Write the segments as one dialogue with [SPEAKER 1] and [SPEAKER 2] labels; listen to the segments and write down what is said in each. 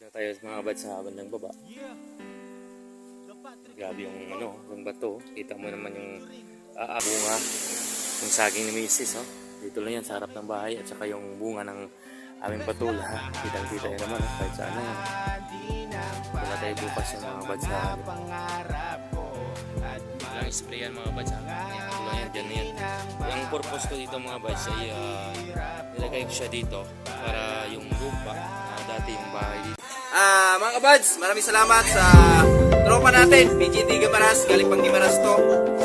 [SPEAKER 1] Dito tayo mga bad sa bandang baba. Grabe yung ano, yung bato. Kita mo naman yung uh, bunga yung saging ni Mrs. Oh. Dito lang yan sa harap ng bahay at saka yung bunga ng aming patula. Kitang kita yun naman oh, kahit saan na yan. Wala tayo bukas yung mga bad sa Walang spray yan mga bad sa kulang yan, dyan yan. Yung purpose ko dito mga bad ay uh, nilagay ko siya dito para yung lupa dati yung bahay dito.
[SPEAKER 2] Ah, mga kabads, maraming salamat sa tropa natin, PGT Gamaras, galing pang Gimaras to.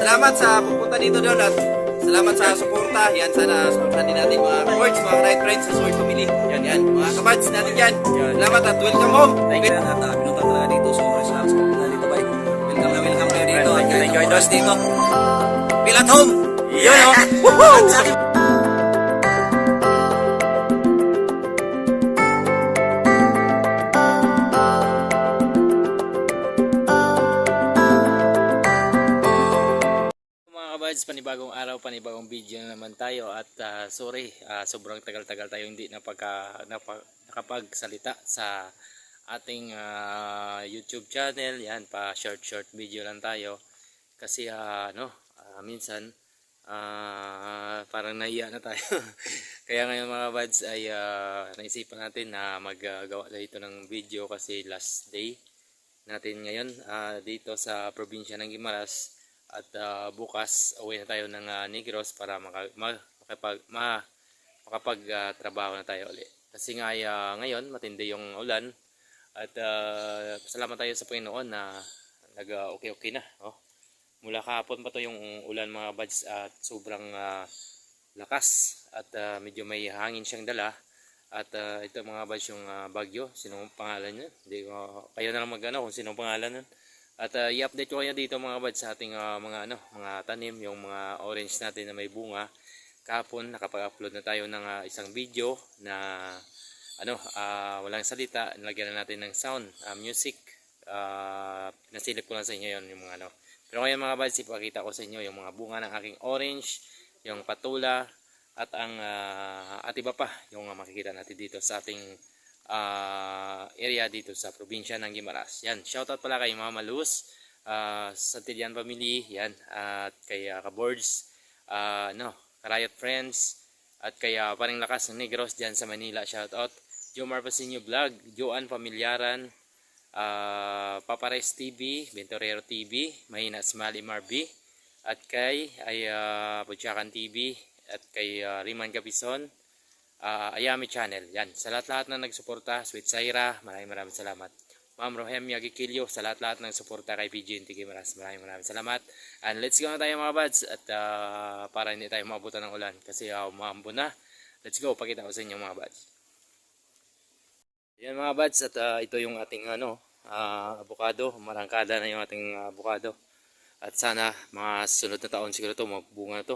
[SPEAKER 2] Salamat sa pupunta dito doon at salamat sa suporta. Yan, sana supportan din natin mga boards, mga right friends sa Soy Family. Yan, yan, mga kabads natin yan. Salamat at welcome home. Thank you. At uh, pinunta talaga dito, sobrang salamat sa pupunta dito, bay. Welcome na welcome kayo dito. At kahit ang oras dito. Feel at home. Yun, oh. Woohoo!
[SPEAKER 1] Panibagong araw, panibagong video na naman tayo at ah, sorry, ah, sobrang tagal-tagal tayo hindi napagka, napa, nakapagsalita sa ating ah, YouTube channel. Yan, pa short-short video lang tayo. Kasi ah, ano, ah, minsan ah, parang nahiya na tayo. Kaya ngayon mga kabads ay ah, naisipan natin na maggawa dito ng video kasi last day natin ngayon ah, dito sa probinsya ng Guimaras at ah, bukas uwi na tayo ng ah, Negros para maka, ma, makapag, ma, makapag ah, trabaho na tayo ulit. Kasi nga ah, ngayon matindi yung ulan at ah, salamat tayo sa Panginoon na nag ah, okay-okay na. Oh. Mula kahapon pa to yung ulan mga buds at sobrang ah, lakas at ah, medyo may hangin siyang dala. At ah, ito mga buds yung ah, bagyo. Sino pangalan niya? Hindi ko kayo na lang magano kung sino pangalan nun. At uh, i-update ko kayo dito mga bad sa ating uh, mga ano, mga tanim, yung mga orange natin na may bunga. Kahapon nakapag-upload na tayo ng uh, isang video na ano, uh, walang salita, nilagyan na natin ng sound, uh, music. Uh, nasilip ko lang sa inyo yon yung mga ano. Pero ngayon mga buds, ipakita ko sa inyo yung mga bunga ng aking orange, yung patula, at ang uh, at iba pa yung uh, makikita natin dito sa ating uh, area dito sa probinsya ng Guimaras. Yan, shoutout pala kay Mama Luz, uh, sa Tilian Family, yan, at kay uh, Kaboards, uh, no, Karayot Friends, at kay uh, Paring Lakas ng Negros dyan sa Manila, shoutout. Jomar Pasinyo Vlog, Joan Familyaran, uh, Papares TV, Bentorero TV, Mahina Smiley Marby, at kay ay uh, Butchakan TV, at kay uh, Riman Gabison, uh, Ayami Channel. Yan. Sa lahat-lahat na nagsuporta, Sweet Saira, maraming maraming salamat. Ma'am Rohemia Gikilyo, sa lahat-lahat ng suporta kay PGNT Maras, maraming maraming salamat. And let's go na tayo mga buds at uh, para hindi tayo maabutan ng ulan kasi uh, umambo na. Let's go, pakita ko sa inyo mga buds. Yan mga buds at uh, ito yung ating ano, uh, avocado, marangkada na yung ating uh, avocado. At sana mga sunod na taon siguro to magbunga na to.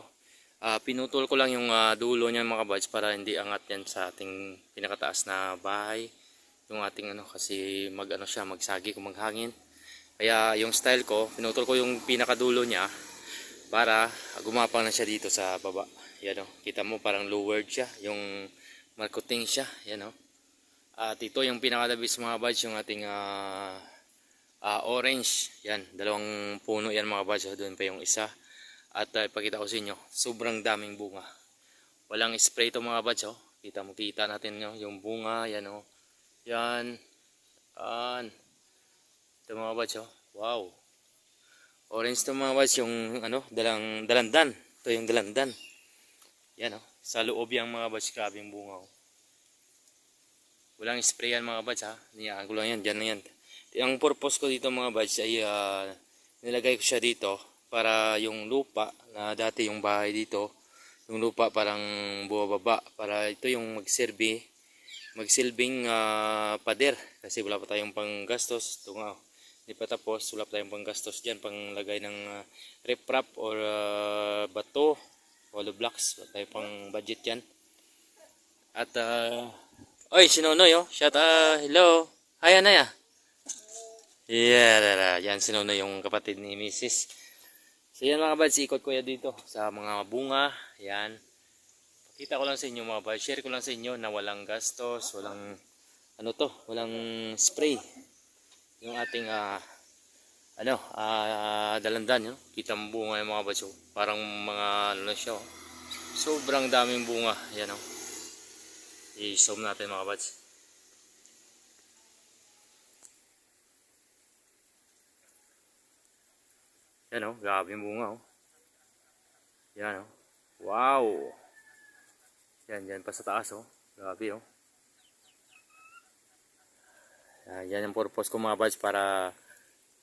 [SPEAKER 1] Uh, pinutol ko lang yung uh, dulo niyan mga buds para hindi angat yan sa ating pinakataas na bahay. Yung ating ano kasi mag ano siya magsagi kung maghangin. Kaya yung style ko, pinutol ko yung pinakadulo niya para gumapang na siya dito sa baba. Yan oh. Kita mo parang lowered siya, yung markuting siya, yan oh. At ito yung pinakadabis mga buds yung ating uh, uh, orange. Yan, dalawang puno yan mga buds. Doon pa yung isa. At uh, ipakita ko sa inyo, sobrang daming bunga. Walang spray to mga buds, oh. Kita mo, kita natin no? yung bunga, yan oh. Yan. Yan. Ito mga buds, oh. Wow. Orange to mga buds, yung ano, dalang, dalandan. Ito yung dalandan. Yan oh. Sa loob yung mga buds, grabe yung bunga, oh. Walang spray yan mga buds, ha. Niyaan ko lang yan, dyan na yan. Ang purpose ko dito mga buds ay uh, nilagay ko siya dito para yung lupa na dati yung bahay dito yung lupa parang bumababa para ito yung magsilbi magsilbing uh, pader kasi wala pa tayong panggastos. Ito nga hindi pa tapos wala pa tayong panggastos dyan panglagay ng uh, riprap or uh, bato hollow blocks wala tayong pang budget yan at uh, oy sinonoy oh shout uh, hello. Hi anaya. Yeah yan sinonoy yung kapatid ni Mrs. So yan mga buds, ikot ko yan dito sa mga bunga. Yan. Pakita ko lang sa inyo mga buds, share ko lang sa inyo na walang gastos, walang ano to, walang spray. Yung ating ah, ano, ah, dalandan, yun. Kita mo bunga yung mga baso. Parang mga ano na siya. oh. Sobrang daming bunga. Yan oh. I-zoom natin mga bats. Yan oh, grabe yung bunga oh. Yan oh. Wow! Yan, yan pa sa taas oh. Grabe oh. Ah, yan ang purpose ko mga buds para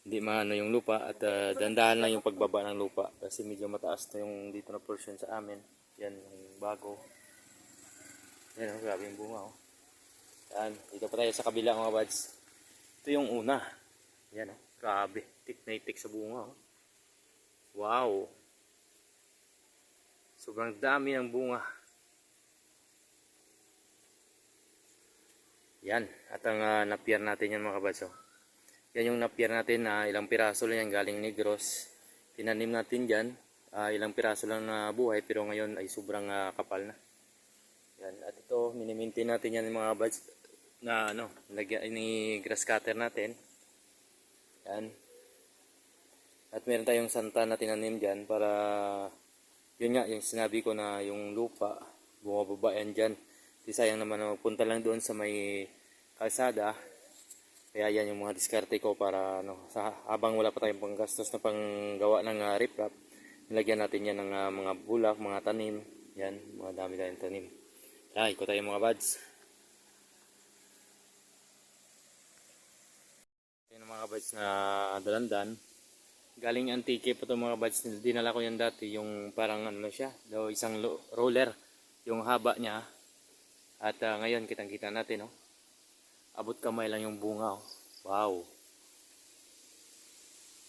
[SPEAKER 1] hindi maano yung lupa at ah, dandahan lang yung pagbaba ng lupa kasi medyo mataas na yung dito na portion sa amin. Yan yung bago. Yan oh, grabe yung bunga oh. Yan, dito pa tayo sa kabila mga buds. Ito yung una. Yan oh, grabe. Tik na itik sa bunga oh. Wow! Sobrang dami ng bunga. Yan. At ang uh, napier natin yan mga kabatso. Yan yung napier natin na ilang piraso lang yan galing Negros. Tinanim natin dyan. ah, ilang piraso lang na buhay pero ngayon ay sobrang ah, kapal na. Yan. At ito, minimaintain natin yan mga kabatso na ano, ni grass cutter natin. Yan. At meron tayong santa na tinanim dyan para yun nga, yung sinabi ko na yung lupa, bumababa yan dyan. Di sayang naman na magpunta lang doon sa may kalsada. Kaya yan yung mga diskarte ko para ano, sa, habang wala pa tayong panggastos na panggawa ng uh, riprap, nilagyan natin yan ng ah, mga bulak, mga tanim. Yan, mga dami tayong tanim. Kaya, ikot tayo mga buds. Yan mga buds na dalandan. Galing Antique pa itong mga buds. Dinala ko yan dati, yung parang ano siya, daw isang roller, yung haba niya. At ah, ngayon, kitang-kita natin, oh. Abot kamay lang yung bunga, oh. Wow.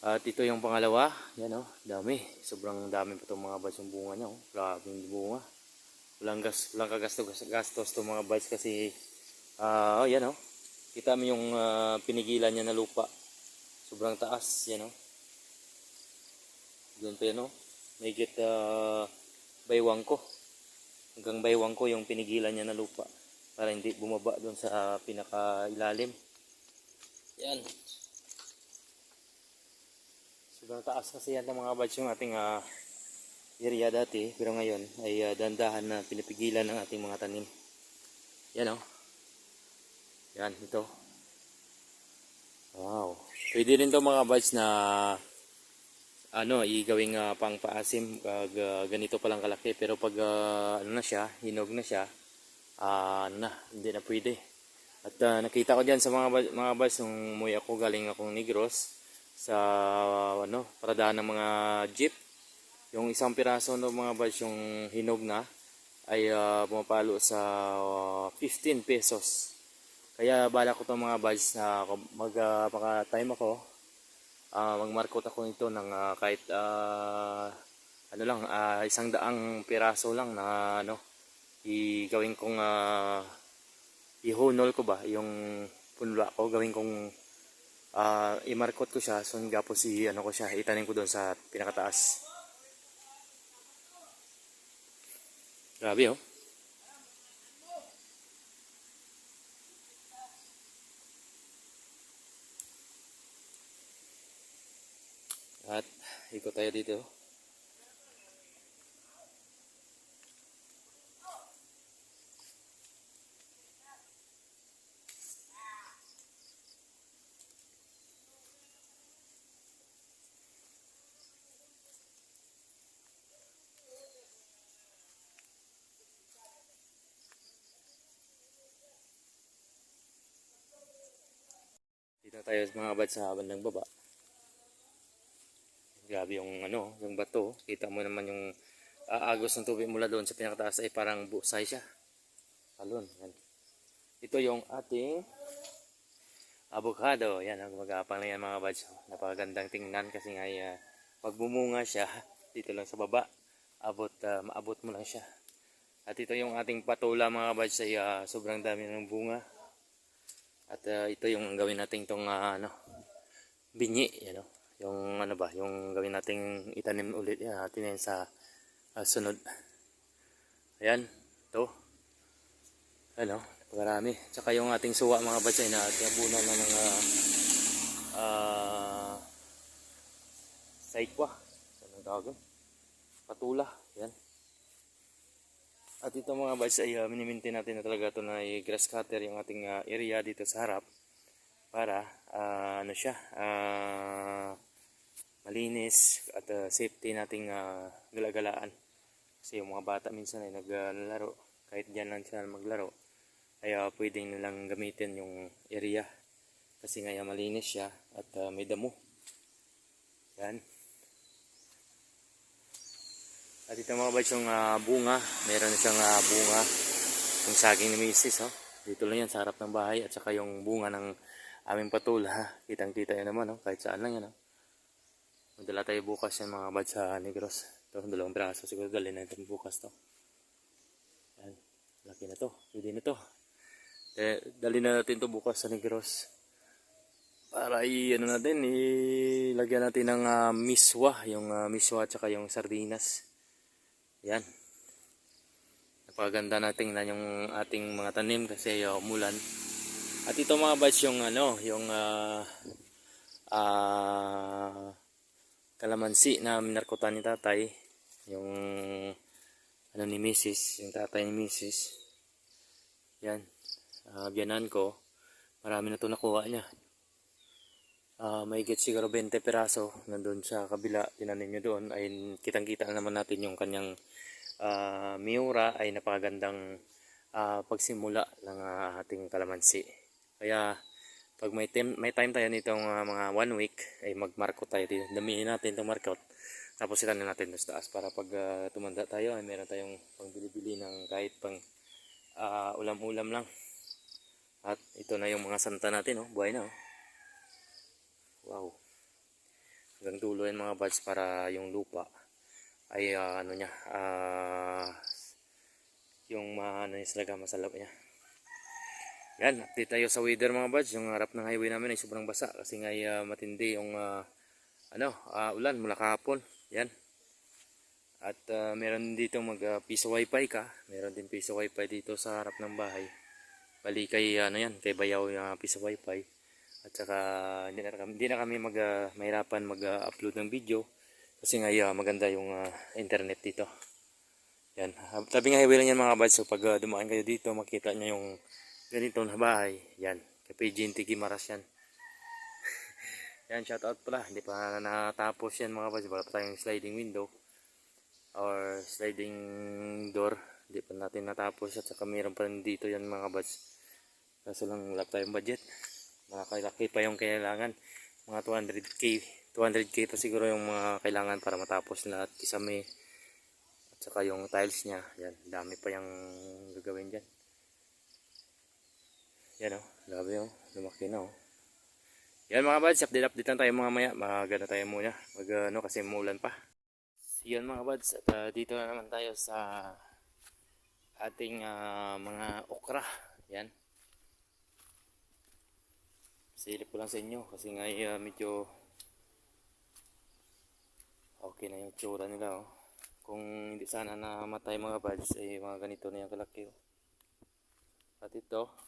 [SPEAKER 1] At ito yung pangalawa, yan, oh. Dami. Sobrang dami pa itong mga buds yung bunga niya, oh. Grabe yung bunga. Walang, gas, walang kagastos gastos itong mga buds kasi, ah, oh, yan, oh. Kita mo yung ah, pinigilan niya na lupa. Sobrang taas, yan, oh. Doon pa yan, oh. May get uh, baywang ko. Hanggang baywang ko yung pinigilan niya na lupa. Para hindi bumaba doon sa pinakailalim. Yan. Sobrang taas kasi yan ng mga batch yung ating ah, area dati. Pero ngayon ay ah, dandahan na pinipigilan ng ating mga tanim. Yan, oh. Yan, ito. Wow. Pwede rin to mga batch na ano, igawing uh, pang paasim pag ah, ganito palang kalaki pero pag ah, ano na siya, hinog na siya, ah, ano na, hindi na pwede. At ah, nakita ko diyan sa mga mga bus nung umuwi ako galing akong Negros sa ano, paradaan ng mga jeep. Yung isang piraso ng mga bus yung hinog na ay ah, pumapalo sa ah, 15 pesos. Kaya bala ko itong mga buds na mag uh, ako, ah magmarkot ako nito ng ah, kahit ah, ano lang ah, isang daang piraso lang na ano igawin kong uh, ihunol ko ba yung punla ko. Gawin kong ah, imarkot ko siya. So gapos si ano ko siya itanim ko doon sa pinakataas. Grabe oh At ikot tayo dito. Dito tayo mga bad sa bandang baba. Grabe yung ano, yung bato. Kita mo naman yung aagos ng tubig mula doon sa pinakataas ay parang busay siya. Alon. Yan. Ito yung ating avocado. Yan, ang magapang lang yan mga buds. Napakagandang tingnan kasi nga uh, pag bumunga siya, dito lang sa baba, abot, ah, maabot mo lang siya. At ito yung ating patula mga buds ay ah, sobrang dami ng bunga. At ah, ito yung gawin nating tong ah, ano, binyi, yan o. Yung ano ba, yung gawin nating itanim ulit yan, natin yan sa ah, sunod. Ayan, ito. Ano, Pakarami. Tsaka yung ating suwa mga batsa ay naatiabunan na ng ah ah, saikwa. Tawag yun? Patula. Yan. At ito mga batsa ay uh, minimintin natin na talaga ito na grass cutter yung ating ah, area dito sa harap para ah, ano siya ah, malinis at ah, safety nating ah, galagalaan. Kasi yung mga bata minsan ay naglalaro kahit dyan lang sila maglaro ay ah, pwedeng nilang gamitin yung area kasi nga ah, malinis siya at ah, may damo. Yan. At ito mga batch yung ah, bunga, meron siyang ah, bunga yung saging ni Mrs. Oh. Dito lang yan sa harap ng bahay at saka yung bunga ng aming patula. Kitang kita yan naman oh. kahit saan lang yan. Oh. Magdala tayo bukas yan mga batch sa Negros. Ito, dalawang braso siguro dali na ito bukas to. Yan. Laki na to. Pwede na to. Eh, dali na natin to bukas sa Negros. Para i ano natin, ilagyan natin ng ah, miswa, yung ah, miswa at saka yung sardinas. Yan. Napaganda natin na yung ating mga tanim kasi uh, umulan. At ito mga batch yung ano, yung ah ah, kalamansi na minarkutan ni tatay. Yung ano ni Mrs. Yung tatay ni Mrs. Yan. Uh, biyanan ko. Marami na to nakuha niya. Ah, may get siguro 20 peraso nandun sa kabila tinanim nyo doon ay kitang kita naman natin yung kanyang ah, miura ay napakagandang ah, pagsimula ng ah, ating kalamansi kaya pag may time, may time tayo nitong ah, mga one week ay magmarko tayo dito. Damihin natin itong markot. Tapos itanim natin sa taas para pag ah, tumanda tayo ay meron tayong pangbili-bili ng kahit pang ah, ulam-ulam lang. At ito na yung mga santa natin oh. Buhay na oh. Wow. Hanggang dulo yan mga buds para yung lupa ay ah, ano niya, ah, yung ma, ano niya talaga masalap niya. Yan, update tayo sa weather mga buds. Yung harap ng highway namin ay sobrang basa kasi nga ah, matindi yung ah, ano, ah, ulan mula kahapon. Yan. At ah, meron dito mag ah, piso wifi ka. Meron din piso wifi dito sa harap ng bahay. Bali kay ano yan, kay Bayaw yung ah, piso wifi. At saka hindi na kami, hindi na kami mag, ah, mahirapan mag-upload ng video kasi nga yeah, maganda yung ah, internet dito. Yan. Tabi nga highway lang yan mga buds. So pag ah, dumaan kayo dito, makita nyo yung ganito na bahay. Yan. Kay PGNT Gimaras yan. yan, shoutout pala. Hindi pa natapos yan mga buds. Wala pa tayong sliding window or sliding door. Hindi pa natin natapos at saka meron pa rin dito yan mga buds. Kaso lang wala tayong budget malaki pa yung kailangan mga 200k 200k pa siguro yung mga kailangan para matapos lahat kisame at saka yung tiles niya yan dami pa yung gagawin dyan yan o grabe o lumaki na o yan mga buds update update lang tayo mga maya magana tayo muna. Mag ano kasi mulan pa. So, yan mga buds at ah, dito na naman tayo sa ating ah, mga okra. Yan. Silip ko lang sa inyo kasi nga uh, medyo okay na yung tsura nila oh. kung hindi sana namatay mga buds ay mga ganito na yung kalaki oh. at ito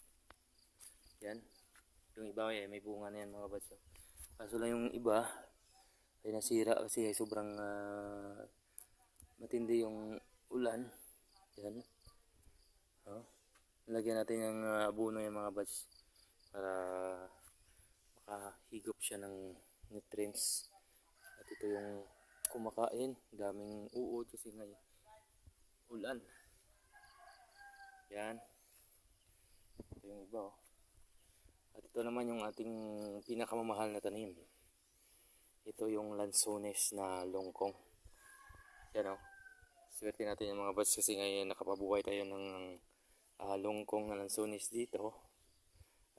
[SPEAKER 1] yan. Yung iba ay may bunga na yan mga buds oh. kaso lang yung iba ay nasira kasi ay sobrang ah, matindi yung ulan. Yan. Oh. lagyan natin yung uh, abono yung mga buds para makahigop siya ng nutrients. At ito yung kumakain. Daming uod kasi ngay ulan. Yan. Ito yung iba oh. At ito naman yung ating pinakamamahal na tanim ito yung lansones na longkong yan oh swerte natin yung mga bats kasi ngayon nakapabuhay tayo ng ah, longkong na lansones dito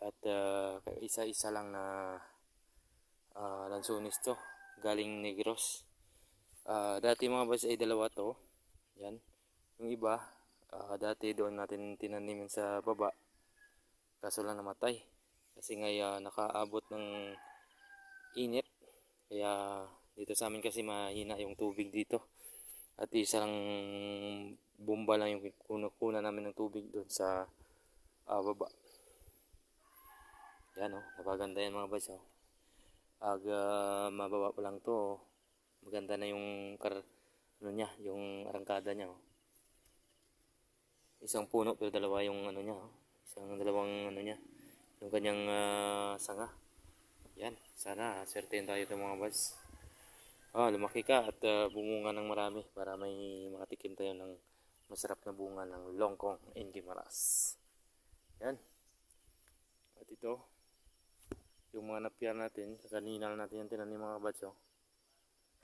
[SPEAKER 1] at ah, isa-isa lang na uh, lansunis to. Galing Negros. Ah, dati mga boys ay dalawa to. Yan. Yung iba, ah, dati doon natin tinanim sa baba. Kaso lang namatay. Kasi nga ah, nakaabot ng init. Kaya dito sa amin kasi mahina yung tubig dito. At isa lang bomba lang yung kuna, kuna namin ng tubig doon sa ah, baba. Yan oh, napaganda yan mga boys oh. Ag ah, mababa pa lang to, oh. maganda na yung kar ano niya, yung arangkada niya oh. Isang puno pero dalawa yung ano niya oh. Isang dalawang ano niya, yung kanyang ah, sanga. Yan, sana swertein tayo ito mga boys. Ah, lumaki ka at ah, bumunga ng marami para may makatikim tayo ng masarap na bunga ng longkong in Guimaras. Yan. At ito, yung mga napiyar natin, kanina natin yung tinanim mga batso.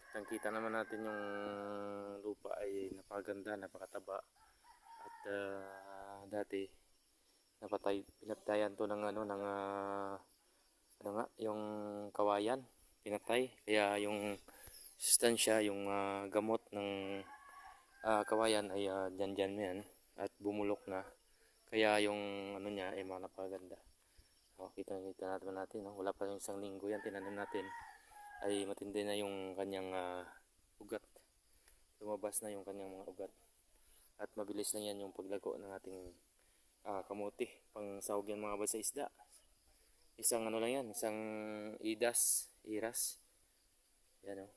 [SPEAKER 1] Kitang kita naman natin yung lupa ay napaganda, napakataba. At ah, dati, napatay, pinatayan to ng ano, ng ah, ano nga, yung kawayan, pinatay. Kaya yung sustansya, yung ah, gamot ng ah, kawayan ay uh, dyan dyan yan at bumulok na. Kaya yung ano niya ay mga napaganda. Oh, kita kita natin natin, no? wala pa yung isang linggo yan tinanim natin. Ay matindi na yung kanyang ah, ugat. Lumabas na yung kanyang mga ugat. At mabilis na yan yung paglago ng ating ah, kamuti. Pang sahog yan mga basa isda. Isang ano lang yan, isang idas, iras. Yan oh.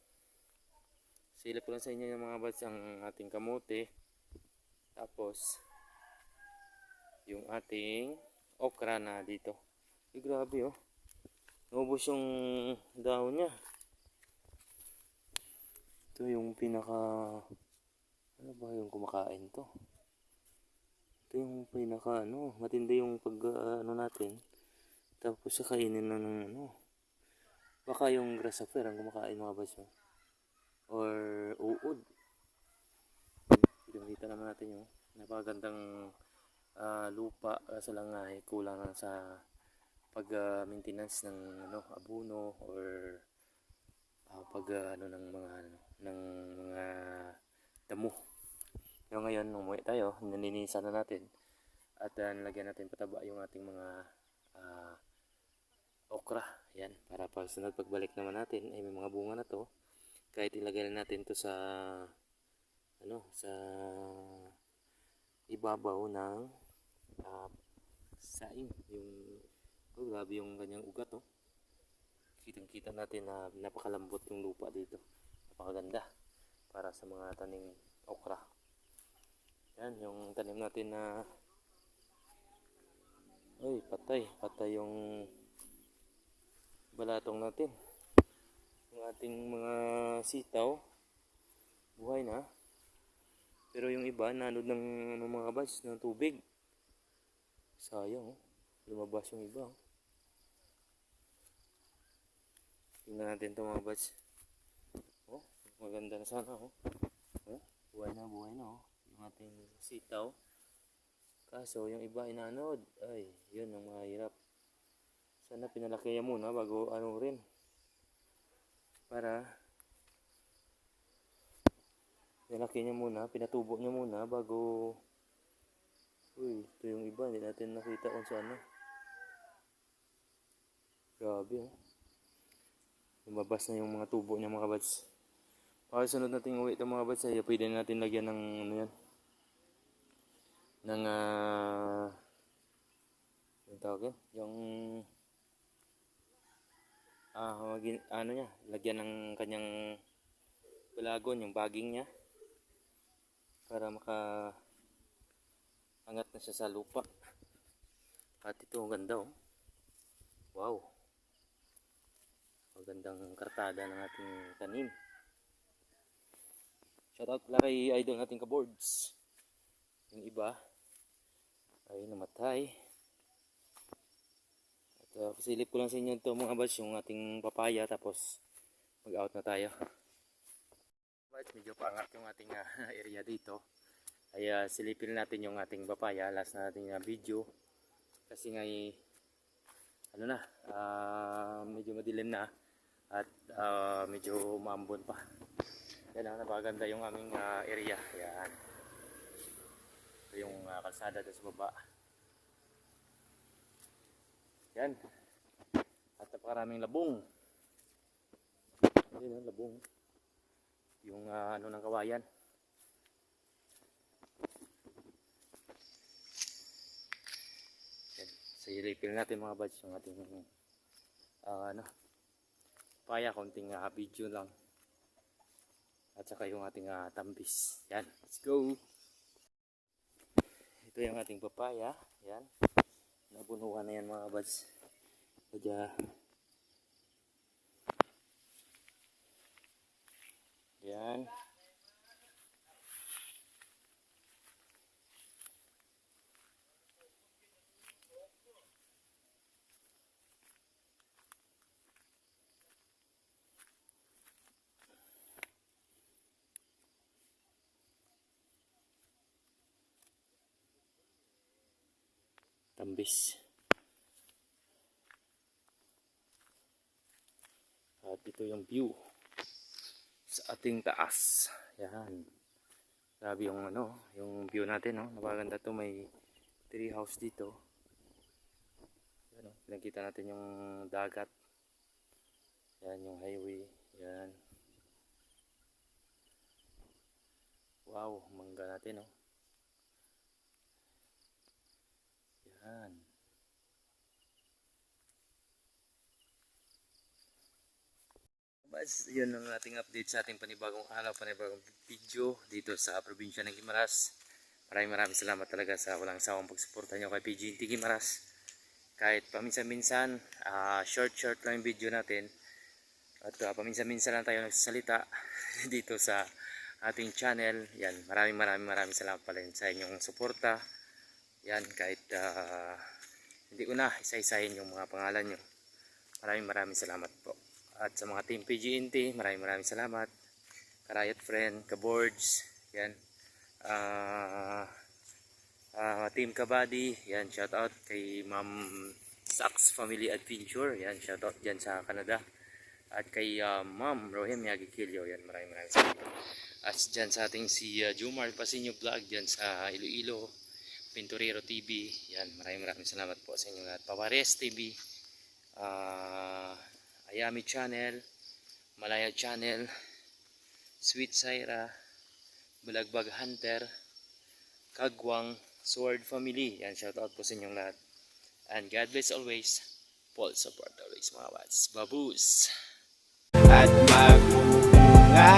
[SPEAKER 1] Silip ko lang sa inyo yung mga bats ang ating kamote. Tapos, yung ating okra na dito. Ay, grabe oh. Naubos yung dahon niya. Ito yung pinaka... Ano ba yung kumakain to? Ito yung pinaka ano, matindi yung pag ah, ano natin. Tapos sa kainin na ng ano. Baka yung grasshopper ang kumakain mga bats oh or uod. Kita naman natin yung napakagandang ah, lupa kaso lang nga eh, kulang lang sa pag ah, maintenance ng ano abuno or ah, pag ah, ano ng mga ano, ng mga damo. Pero ngayon umuwi tayo, nilinisan na natin. At ah, nilagyan natin pataba yung ating mga ah, okra. Yan, para pag pagbalik naman natin ay may mga bunga na to. Kahit ilagay na natin to sa ano sa ibabaw ng ah, saing. Yung oh, grabe yung kanyang ugat oh. Kitang kita natin na napakalambot yung lupa dito. Napakaganda para sa mga taning okra yan yung tanim natin na ay patay. Patay yung balatong natin. Yung ating mga sitaw. Buhay na. Pero yung iba nanod ng ano, mga bats ng tubig. Sayang oh. lumabas yung iba oh. tingnan natin to mga bats oh maganda na sana oh. oh buhay na buhay na oh yung ating sitaw. Kaso yung iba inanod ay yun ang mahirap. Sana pinalaki yan muna bago ano rin. Para nilaki niya muna, pinatubo niya muna bago uy, ito yung iba, hindi natin nakita kung saan na grabe oh. Lumabas na yung mga tubo niya mga bats. Pagkasunod natin uwi ito mga bats ay pwede natin lagyan ng ano yan ng ah yung tawag yan yung ah magin, ano niya lagyan ng kanyang balagon yung baging niya para maka angat na siya sa lupa. At ito ang ganda oh. Wow. Magandang kartada ng ating tanim shoutout pala kay idol nating kaboards. Yung iba ay namatay. At uh, pasilip ko lang sa inyo ito mga batch yung ating papaya tapos mag out na tayo. Batch medyo paangat yung ating uh, area dito. Ay uh, silipin natin yung ating papaya last na nating uh, video. Kasi nga eh, ano na ah, medyo madilim na at ah, medyo umambon pa. Yan ang napaganda yung aming ah, area. Yan yung ah, kalsada doon sa baba. Yan. At napakaraming labong. Yun ang labong. Yung ah, ano ng kawayan Silipin natin mga buds yung ating ah, ano, paya, konting ah, video lang. At saka yung ating ah, tambis. Yan, let's go! Ito yung ating papaya. Yan. Nabunuhan na yan mga buds. Kaya, yan. Tambis. At ito yung view sa ating taas. Yan. Grabe yung ano, yung view natin, no. Napakaganda to, may tree house dito. Yan, no? Natin yung dagat. Yan yung highway. Yan. Wow, mangga natin, no. Yan. Bas, yun ang ating update sa ating panibagong araw, panibagong video dito sa probinsya ng Gimaras. Maraming maraming salamat talaga sa walang sawang pagsuporta nyo kay PGNT Gimaras. Kahit paminsan-minsan, ah, short-short lang yung video natin. At ah, paminsan-minsan lang tayo nagsasalita dito sa ating channel. Yan, maraming maraming maraming salamat pala sa inyong suporta. Yan, kahit ah, hindi ko na isa-isahin yung mga pangalan nyo. Maraming maraming salamat po. At sa mga team PGNT, maraming maraming salamat. Karayat friend, kaboards, yan. Ah, ah, team Kabady, yan, shout out kay Ma'am Sax Family Adventure, yan, shout out dyan sa Canada. At kay ah, Ma'am Rohem Yagikilyo, yan, maraming maraming salamat. At dyan sa ating si uh, Jumar Pasinyo Vlog, dyan sa Iloilo, Pinturero TV. Yan, maraming maraming salamat po sa inyo lahat. Pawares TV, uh, ah, Ayami Channel, Malaya Channel, Sweet Saira, Balagbag Hunter, Kagwang, Sword Family. Yan, shout out po sa inyong lahat. And God bless always. Paul support always mga bats. Babus!
[SPEAKER 3] At magbubunga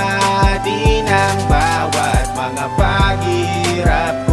[SPEAKER 3] din ang bawat mga paghirap